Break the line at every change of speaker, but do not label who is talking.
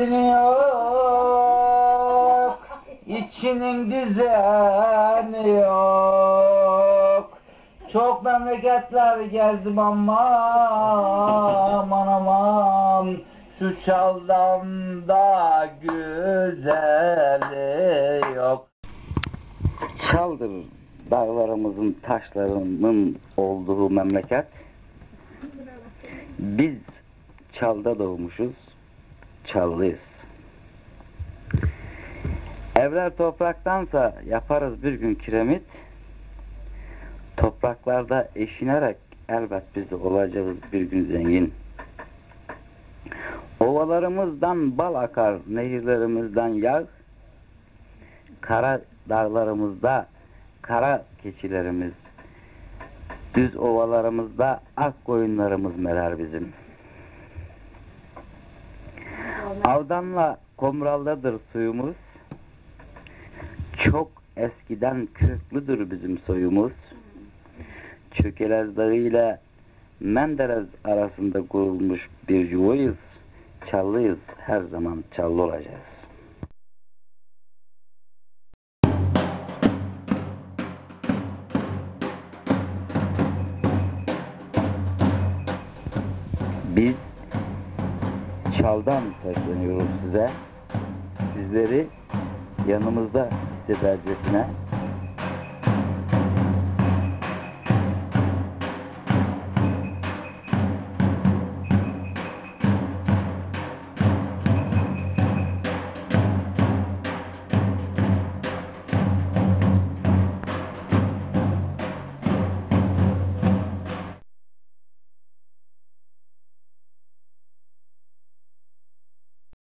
benzini yok İçinin düzeni yok. Çok memleketler gezdim ama aman aman Şu çaldan da güzeli yok. Çaldır dağlarımızın taşlarının olduğu memleket. Biz çalda doğmuşuz, çallıyız. Evler topraktansa yaparız bir gün kiremit. Topraklarda eşinerek elbet biz de olacağız bir gün zengin. Ovalarımızdan bal akar, nehirlerimizden yağ. Kara dağlarımızda kara keçilerimiz, düz ovalarımızda ak koyunlarımız meler bizim. Avdanla Komral'dadır suyumuz. Çok eskiden köklüdür bizim soyumuz. Çökelez Dağı ile Menderes arasında kurulmuş bir yuvayız. Çallıyız. Her zaman çallı olacağız. Biz Çal'dan sesleniyoruz size. Sizleri yanımızda hissedercesine